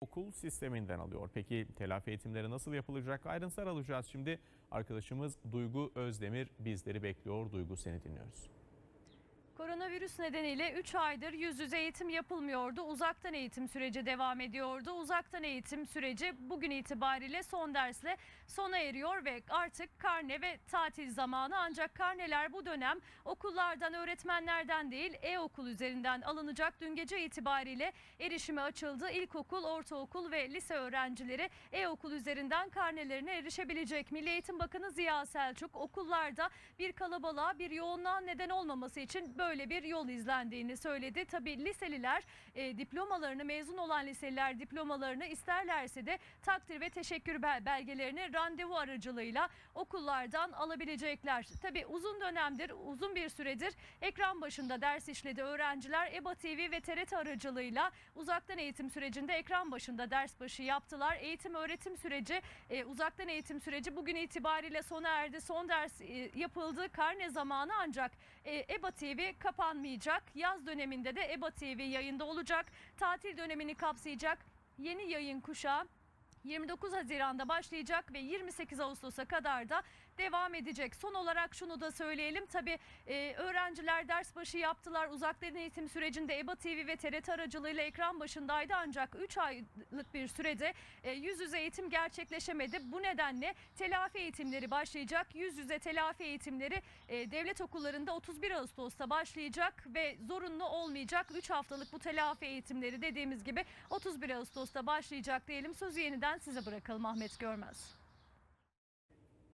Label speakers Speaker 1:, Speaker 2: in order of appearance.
Speaker 1: okul sisteminden alıyor. Peki telafi eğitimleri nasıl yapılacak? Ayrıntılar alacağız şimdi. Arkadaşımız Duygu Özdemir bizleri bekliyor. Duygu seni dinliyoruz.
Speaker 2: Koronavirüs nedeniyle 3 aydır yüz yüze eğitim yapılmıyordu. Uzaktan eğitim süreci devam ediyordu. Uzaktan eğitim süreci bugün itibariyle son dersle sona eriyor ve artık karne ve tatil zamanı. Ancak karneler bu dönem okullardan, öğretmenlerden değil e-okul üzerinden alınacak. Dün gece itibariyle erişime açıldı. İlkokul, ortaokul ve lise öğrencileri e-okul üzerinden karnelerine erişebilecek. Milli Eğitim Bakanı Ziya Selçuk okullarda bir kalabalığa, bir yoğunluğa neden olmaması için böyle bir yol izlendiğini söyledi. Tabii liseliler e, diplomalarını mezun olan liseliler diplomalarını isterlerse de takdir ve teşekkür bel- belgelerini randevu aracılığıyla okullardan alabilecekler. Tabii uzun dönemdir, uzun bir süredir ekran başında ders işledi öğrenciler. EBA TV ve TRT aracılığıyla uzaktan eğitim sürecinde ekran başında ders başı yaptılar. Eğitim öğretim süreci, e, uzaktan eğitim süreci bugün itibariyle sona erdi. Son ders e, yapıldı. Karne zamanı ancak e, EBA TV kapanmayacak. Yaz döneminde de EBA TV yayında olacak. Tatil dönemini kapsayacak yeni yayın kuşağı 29 Haziran'da başlayacak ve 28 Ağustos'a kadar da devam edecek. Son olarak şunu da söyleyelim. Tabii e, öğrenciler ders başı yaptılar. Uzaktan eğitim sürecinde EBA TV ve TRT aracılığıyla ekran başındaydı. Ancak 3 aylık bir sürede e, yüz yüze eğitim gerçekleşemedi. Bu nedenle telafi eğitimleri başlayacak. Yüz yüze telafi eğitimleri e, devlet okullarında 31 Ağustos'ta başlayacak ve zorunlu olmayacak. 3 haftalık bu telafi eğitimleri dediğimiz gibi 31 Ağustos'ta başlayacak diyelim. Sözü yeniden size bırakalım Ahmet Görmez.